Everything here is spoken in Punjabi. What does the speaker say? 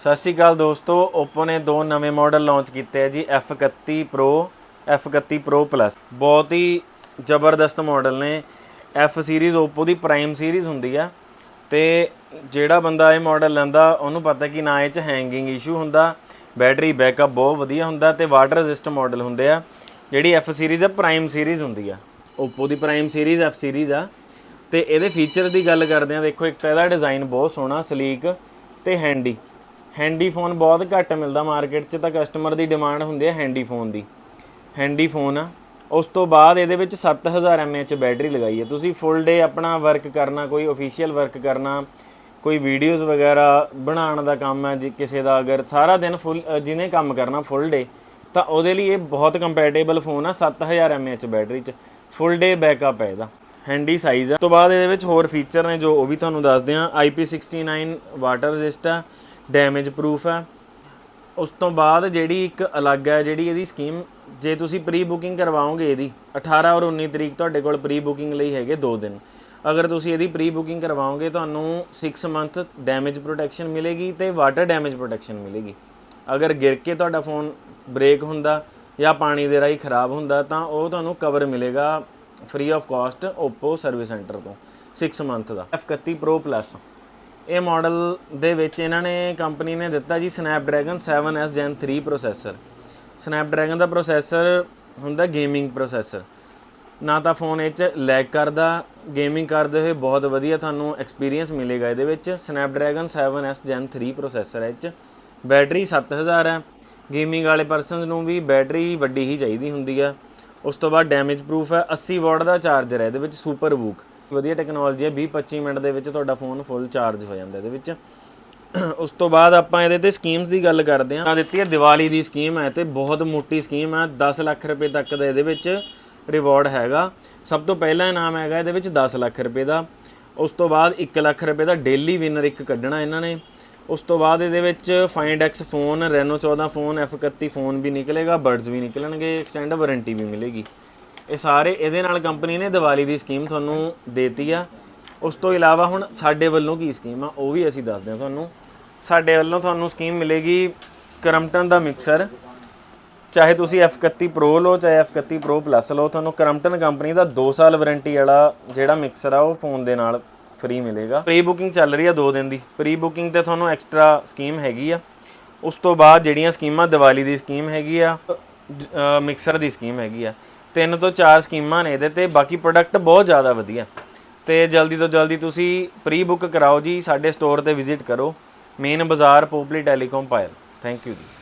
ਸਤਿ ਸ਼੍ਰੀ ਅਕਾਲ ਦੋਸਤੋ ਓਪੋ ਨੇ ਦੋ ਨਵੇਂ ਮਾਡਲ ਲਾਂਚ ਕੀਤੇ ਆ ਜੀ, F31 Pro F31 Pro Plus ਬਹੁਤ ਹੀ ਜ਼ਬਰਦਸਤ ਮਾਡਲ ਨੇ। F ਸੀਰੀਜ਼ ਓਪੋ ਦੀ ਪ੍ਰਾਈਮ ਸੀਰੀਜ਼ ਹੁੰਦੀ ਆ। ਤੇ ਜਿਹੜਾ ਬੰਦਾ ਇਹ ਮਾਡਲ ਲੈਂਦਾ, ਉਹਨੂੰ ਪਤਾ ਕਿ ਨਾ ਇਹ ਚ ਹੈਂਗਿੰਗ ਇਸ਼ੂ ਹੁੰਦਾ ਬੈਟਰੀ ਬੈਕਅਪ ਬਹੁਤ ਵਧੀਆ ਹੁੰਦਾ ਤੇ ਵਾਟਰ ਰੈਜ਼ਿਸਟ ਮਾਡਲ ਹੁੰਦੇ ਆ। ਜਿਹੜੀ F ਸੀਰੀਜ਼ ਆ ਪ੍ਰਾਈਮ ਸੀਰੀਜ਼ ਹੁੰਦੀ ਆ। Oppo ਦੀ ਪ੍ਰਾਈਮ ਸੀਰੀਜ਼ F ਸੀਰੀਜ਼ ਆ। ਤੇ ਇਹਦੇ ਫੀਚਰਸ ਦੀ ਗੱਲ ਕਰਦੇ ਆ, ਦੇਖੋ ਇੱਕ ਤਾਂ ਇਹਦਾ ਡਿਜ਼ਾਈਨ ਬਹੁਤ ਸੋਹਣਾ ਸਲੀਕ ਤੇ ਹੈਂਡੀ ਹੈਂਡੀ ਫੋਨ ਬਹੁਤ ਘੱਟ ਮਿਲਦਾ ਮਾਰਕੀਟ 'ਚ ਤਾਂ ਕਸਟਮਰ ਦੀ ਡਿਮਾਂਡ ਹੁੰਦੀ ਹੈ ਹੈਂਡੀ ਫੋਨ ਦੀ। ਹੈਂਡੀ ਫੋਨ ਆ। ਉਸ ਤੋਂ ਬਾਅਦ ਇਹਦੇ ਵਿੱਚ 7000 mAh ਬੈਟਰੀ ਲਗਾਈ ਹੈ। ਤੁਸੀਂ ਫੁੱਲ ਡੇ ਆਪਣਾ ਵਰਕ ਕਰਨਾ, ਕੋਈ ਅਫੀਸ਼ੀਅਲ ਵਰਕ ਕਰਨਾ, ਕੋਈ ਵੀਡੀਓਜ਼ ਵਗੈਰਾ ਬਣਾਉਣ ਦਾ ਕੰਮ ਹੈ, ਜੇ ਕਿਸੇ ਦਾ ਅਗਰ ਸਾਰਾ ਦਿਨ ਫੁੱਲ ਜਿਹਨੇ ਕੰਮ ਕਰਨਾ ਫੁੱਲ ਡੇ ਤਾਂ ਉਹਦੇ ਲਈ ਇਹ ਬਹੁਤ ਕੰਪੈਟੀਬਲ ਫੋਨ ਆ 7000 mAh ਬੈਟਰੀ 'ਚ। ਫੁੱਲ ਡੇ ਬੈਕਅਪ ਹੈ ਇਹਦਾ। ਹੈਂਡੀ ਸਾਈਜ਼ ਹੈ ਤੋਂ ਬਾਅਦ ਇਹਦੇ ਵਿੱਚ ਹੋਰ ਫੀਚਰ ਨੇ ਜੋ ਉਹ ਵੀ ਤੁਹਾਨੂੰ ਦੱਸਦੇ ਹਾਂ। IP69 ਵਾਟਰ ਰੈਜ਼ਿਸਟ ਆ ਡੈਮੇਜ ਪ੍ਰੂਫ ਹੈ। ਉਸ ਤੋਂ ਬਾਅਦ ਜਿਹੜੀ ਇੱਕ ਅਲੱਗ ਹੈ, ਜਿਹੜੀ ਇਹਦੀ ਸਕੀਮ ਜੇ ਤੁਸੀਂ ਪ੍ਰੀ ਬੁਕਿੰਗ ਕਰਵਾਓਗੇ ਇਹਦੀ 18 ਔਰ 19 ਤਰੀਕ ਤੁਹਾਡੇ ਕੋਲ ਪ੍ਰੀ ਬੁਕਿੰਗ ਲਈ ਹੈਗੇ 2 ਦਿਨ। ਅਗਰ ਤੁਸੀਂ ਇਹਦੀ ਪ੍ਰੀ ਬੁਕਿੰਗ ਕਰਵਾਓਗੇ, ਤੁਹਾਨੂੰ 6 ਮੰਥ ਡੈਮੇਜ ਪ੍ਰੋਟੈਕਸ਼ਨ ਮਿਲੇਗੀ ਤੇ ਵਾਟਰ ਡੈਮੇਜ ਪ੍ਰੋਟੈਕਸ਼ਨ ਮਿਲੇਗੀ। ਅਗਰ ਗਿਰ ਕੇ ਤੁਹਾਡਾ ਫੋਨ ਬ੍ਰੇਕ ਹੁੰਦਾ ਜਾਂ ਪਾਣੀ ਦੇ ਰਾਹੀਂ ਖਰਾਬ ਹੁੰਦਾ, ਤਾਂ ਉਹ ਤੁਹਾਨੂੰ ਕਵਰ ਮਿਲੇਗਾ free of cost Oppo service centre ਤੋਂ 6 ਮੰਥ ਦਾ। F31 Pro Plus ਇਹ ਮਾਡਲ ਦੇ ਵਿੱਚ ਇਹਨਾਂ ਨੇ ਕੰਪਨੀ ਨੇ ਦਿੱਤਾ ਜੀ Snapdragon 7s Gen 3 processor Snapdragon ਦਾ ਪ੍ਰੋਸੈਸਰ ਹੁੰਦਾ ਗੇਮਿੰਗ ਪ੍ਰੋਸੈਸਰ ਨਾ ਤਾਂ ਫੋਨ ਇਹ ਚ ਲੈਗ ਕਰਦਾ ਗੇਮਿੰਗ ਕਰਦੇ ਹੋਏ ਬਹੁਤ ਵਧੀਆ ਤੁਹਾਨੂੰ ਐਕਸਪੀਰੀਅੰਸ ਮਿਲੇਗਾ ਇਹਦੇ ਵਿੱਚ। Snapdragon 7s Gen 3 ਪ੍ਰੋਸੈਸਰ ਹੈ ਇਹ ਚ। ਬੈਟਰੀ 7000 ਹੈ। ਗੇਮਿੰਗ ਵਾਲੇ ਪਰਸਨਸ ਨੂੰ ਵੀ ਬੈਟਰੀ ਵੱਡੀ ਹੀ ਚਾਹੀਦੀ ਹੁੰਦੀ ਆ। ਉਸ ਤੋਂ ਬਾਅਦ ਡੈਮੇਜ ਪ੍ਰੂਫ ਹੈ। 80 ਵਾਟ ਦਾ ਚਾਰਜਰ ਹੈ ਇਹਦੇ ਵਿੱਚ ਸੁਪਰ ਵੂਕ ਵਧੀਆ ਟੈਕਨੋਲੋਜੀ ਹੈ 20-25 ਮਿੰਟ ਦੇ ਵਿੱਚ ਤੁਹਾਡਾ ਫੋਨ ਫੁੱਲ ਚਾਰਜ ਹੋ ਜਾਂਦਾ ਇਹਦੇ ਵਿੱਚ। ਉਸ ਤੋਂ ਬਾਅਦ ਆਪਾਂ ਇਹਦੇ ਤੇ ਸਕੀਮਸ ਦੀ ਗੱਲ ਕਰਦੇ ਹਾਂ। ਆ ਦਿੱਤੀ ਹੈ ਦੀਵਾਲੀ ਦੀ ਸਕੀਮ ਹੈ ਤੇ ਬਹੁਤ ਮੋਟੀ ਸਕੀਮ ਹੈ 10 ਲੱਖ ਰੁਪਏ ਤੱਕ ਦਾ ਇਹਦੇ ਵਿੱਚ ਰਿਵਾਰਡ ਹੈਗਾ। ਸਭ ਤੋਂ ਪਹਿਲਾ ਇਨਾਮ ਹੈਗਾ ਇਹਦੇ ਵਿੱਚ 10 ਲੱਖ ਰੁਪਏ ਦਾ। ਉਸ ਤੋਂ ਬਾਅਦ 1 ਲੱਖ ਰੁਪਏ ਦਾ ਡੇਲੀ ਵਿਨਰ ਇੱਕ ਕੱਢਣਾ ਇਹਨਾਂ ਨੇ। ਉਸ ਤੋਂ ਬਾਅਦ ਇਹਦੇ ਵਿੱਚ find X phone Reno 14 phone F31 phone ਵੀ ਨਿਕਲੇਗਾ ਬਰਡਸ ਵੀ ਨਿਕਲਣਗੇ ਐਕਸਟੈਂਡ ਵਾਰੰਟੀ ਵੀ ਮਿਲੇਗੀ। ਇਹ ਸਾਰੇ ਇਹਦੇ ਨਾਲ ਕੰਪਨੀ ਨੇ ਦੀਵਾਲੀ ਦੀ ਸਕੀਮ ਤੁਹਾਨੂੰ ਦੇਤੀ ਆ। ਉਸ ਤੋਂ ਇਲਾਵਾ ਹੁਣ ਸਾਡੇ ਵੱਲੋਂ ਕੀ ਸਕੀਮ ਆ, ਉਹ ਵੀ ਅਸੀਂ ਦੱਸਦੇ ਹਾਂ ਤੁਹਾਨੂੰ। ਸਾਡੇ ਵੱਲੋਂ ਤੁਹਾਨੂੰ ਸਕੀਮ ਮਿਲੇਗੀ ਕਰਮਟਨ ਦਾ ਮਿਕਸਰ ਚਾਹੇ ਤੁਸੀਂ F31 Pro ਲਓ, ਚਾਹੇ F31 Pro Plus ਲਓ, ਤੁਹਾਨੂੰ ਕਰਮਟਨ ਕੰਪਨੀ ਦਾ 2 ਸਾਲ ਵਾਰੰਟੀ ਵਾਲਾ ਜਿਹੜਾ ਮਿਕਸਰ ਆ, ਉਹ ਫੋਨ ਦੇ ਨਾਲ ਫ੍ਰੀ ਮਿਲੇਗਾ। ਪ੍ਰੀ ਬੁਕਿੰਗ ਚੱਲ ਰਹੀ ਆ 2 ਦਿਨ ਦੀ। ਪ੍ਰੀ ਬੁਕਿੰਗ ਤੇ ਤੁਹਾਨੂੰ ਐਕਸਟਰਾ ਸਕੀਮ ਹੈਗੀ ਆ। ਉਸ ਤੋਂ ਬਾਅਦ ਜਿਹੜੀਆਂ ਸਕੀਮਾਂ ਦੀਵਾਲੀ ਦੀ ਸਕੀਮ ਹੈਗੀ ਆ ਮਿਕਸਰ ਦੀ ਸਕੀਮ ਹੈਗੀ ਆ। ਤਿੰਨ ਤੋਂ ਚਾਰ ਸਕੀਮਾਂ ਨੇ ਇਹਦੇ ਤੇ, ਬਾਕੀ ਪ੍ਰੋਡਕਟ ਬਹੁਤ ਜ਼ਿਆਦਾ ਵਧੀਆ। ਤੇ ਜਲਦੀ ਤੋਂ ਜਲਦੀ ਤੁਸੀਂ ਪ੍ਰੀ ਬੁੱਕ ਕਰਾਓ ਜੀ, ਸਾਡੇ ਸਟੋਰ ਤੇ ਵਿਜ਼ਿਟ ਕਰੋ। ਮੇਨ ਬਾਜ਼ਾਰ Popli telecom Payal thank you ਜੀ।